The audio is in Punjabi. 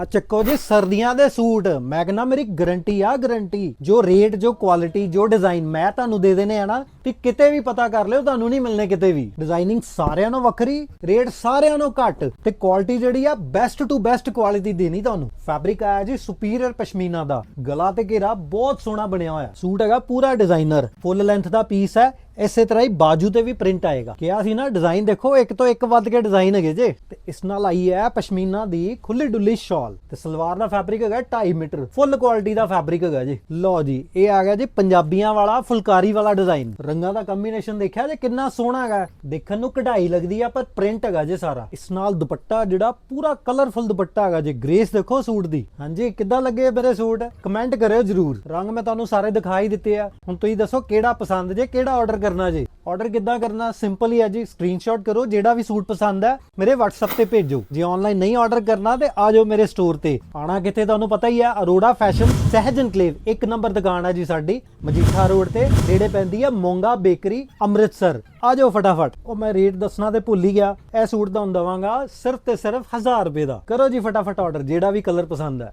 ਆ ਚੱਕੋ ਜੀ, ਸਰਦੀਆਂ ਦੇ ਸੂਟ। ਮੈਂ ਕਹਿੰਦਾ ਮੇਰੀ ਗਾਰੰਟੀ ਆ ਗਾਰੰਟੀ ਜੋ ਰੇਟ ਜੋ ਕੁਆਲਿਟੀ ਜੋ ਡਿਜ਼ਾਈਨ ਮੈਂ ਤੁਹਾਨੂੰ ਦੇ ਦੇਣੇ ਆ ਨਾ ਤੇ ਕਿਤੇ ਵੀ ਪਤਾ ਕਰ ਲਿਓ, ਤੁਹਾਨੂੰ ਨਹੀਂ ਮਿਲਨੇ ਕਿਤੇ ਵੀ। ਡਿਜ਼ਾਈਨਿੰਗ ਸਾਰਿਆਂ ਨਾਲੋਂ ਵੱਖਰੀ ਰੇਟ ਸਾਰਿਆਂ ਨੂੰ ਘੱਟ ਤੇ ਕੁਆਲਿਟੀ ਜਿਹੜੀ ਆ ਬੈਸਟ ਟੂ ਬੈਸਟ ਕੁਆਲਿਟੀ ਦੇਣੀ ਤੁਹਾਨੂੰ। ਫੈਬਰਿਕ ਆਇਆ ਜੀ ਸੁਪੀਰੀਅਰ ਪਸ਼ਮੀਨਾ ਦਾ। ਗਲਾ ਤੇ ਘੇਰਾ ਬਹੁਤ ਸੋਹਣਾ ਬਣਿਆ ਹੋਇਆ। ਸੂਟ ਹੈਗਾ ਪੂਰਾ ਡਿਜ਼ਾਈਨਰ ਫੁੱਲ ਲੈਂਥ ਦਾ ਪੀਸ ਹੈ। ਇਸੇ ਤਰ੍ਹਾਂ ਹੀ ਬਾਜੂ ਤੇ ਵੀ ਪ੍ਰਿੰਟ ਆਏਗਾ। ਕਿਹਾ ਸੀ ਨਾ ਡਿਜ਼ਾਈਨ ਦੇਖੋ, ਇੱਕ ਤੋਂ ਇੱਕ ਵੱਧ ਕੇ ਡਿਜ਼ਾਈਨ ਹੈਗੇ ਜੇ। ਤੇ ਇਸ ਨਾਲ ਆਈ ਹੈ ਪਸ਼ਮੀਨਾ ਦੀ ਖੁੱਲੀ ਡੁੱਲੀ ਸ਼ਾਲ। ਤੇ ਸਲਵਾਰ ਦਾ ਫੈਬਰਿਕ ਹੈਗਾ 2.5 ਮੀਟਰ। ਫੁੱਲ ਕੁਆਲਿਟੀ ਦਾ ਫੈਬਰਿਕ ਹੈਗਾ ਜੀ। ਲਓ ਜੀ, ਇਹ ਆ ਗਿਆ ਜੀ ਪੰਜਾਬੀਆਂ ਵਾਲਾ, ਫੁਲਕਾਰੀ ਵਾਲਾ ਡਿਜ਼ਾਈਨ ਰੰਗਾਂ ਦਾ ਕੰਬੀਨੇਸ਼ਨ ਦੇਖਿਆ ਜੇ ਕਿੰਨਾ ਸੋਹਣਾ ਹੈਗਾ। ਦੇਖਣ ਨੂੰ ਕਢਾਈ ਲੱਗਦੀ ਆ, ਪਰ ਪ੍ਰਿੰਟ ਹੈਗਾ ਜੇ ਸਾਰਾ। ਇਸ ਨਾਲ ਦੁਪੱਟਾ ਜਿਹੜਾ ਪੂਰਾ ਕਲਰਫੁਲ ਦੁਪੱਟਾ ਹੈਗਾ ਜੇ। ਗ੍ਰੇਸ ਦੇਖੋ ਸੂਟ ਦੀ। ਹਾਂਜੀ, ਕਿੱਦਾਂ ਲੱਗੇ ਮੇਰੇ ਸੂਟ? ਕਮੈਂਟ ਕਰਿਓ ਜਰੂਰ। ਰੰਗ ਮੈਂ ਤੁਹਾਨੂੰ ਸਾਰੇ ਦਿਖਾਈ ਦਿੱਤੇ ਆ। ਹੁਣ ਤੁਸੀਂ ਦੱਸੋ ਕਿਹੜਾ ਪਸੰਦ ਜੇ, ਕਿਹੜਾ ਆਰਡਰ ਕਰਨਾ ਜੇ? ਆਰਡਰ ਕਿੱਦਾਂ ਕਰਨਾ? ਸਿੰਪਲ ਹੀ ਹੈ ਜੀ। ਸਕਰੀਨਸ਼ਾਟ ਕਰੋ, ਜਿਹੜਾ ਵੀ ਸੂਟ ਪਸੰਦ ਹੈ, ਮੇਰੇ WhatsApp ਤੇ ਭੇਜੋ। ਜੇ ਆਨਲਾਈਨ ਨਹੀਂ ਆਰਡਰ ਕਰਨਾ, ਤੇ ਆ ਜਾਓ ਮੇਰੇ ਸਟੋਰ ਤੇ। ਆਣਾ ਕਿੱਥੇ ਤੁਹਾਨੂੰ ਪਤਾ ਹੀ ਹੈ ਅਰੋੜਾ ਫੈਸ਼ਨ ਸਹਿਜ ਇਨਕਲੇਵ ਇੱਕ ਨੰਬਰ ਦੁਕਾਨ ਹੈ ਜੀ ਸਾਡੀ, ਮਜੀਠਾ ਰੋਡ ਤੇ। ਨੇੜੇ ਪੈਂਦੀ ਹੈ ਮੋਂਗਾ ਬੇਕਰੀ, ਅੰਮ੍ਰਿਤਸਰ। ਆ ਜਾਓ ਫਟਾਫਟ। ਉਹ ਮੈਂ ਰੇਟ ਦੱਸਣਾ ਤੇ ਭੁੱਲ ਹੀ ਗਿਆ। ਇਹ ਸੂਟ ਤੁਹਾਨੂੰ ਦਵਾਂਗਾ ਸਿਰਫ ਤੇ ਸਿਰਫ 1000 ਰੁਪਏ ਦਾ। ਕਰੋ ਜੀ ਫਟਾਫਟ ਆਰਡਰ ਜਿਹੜਾ ਵੀ ਕਲਰ ਪਸੰਦ ਹੈ।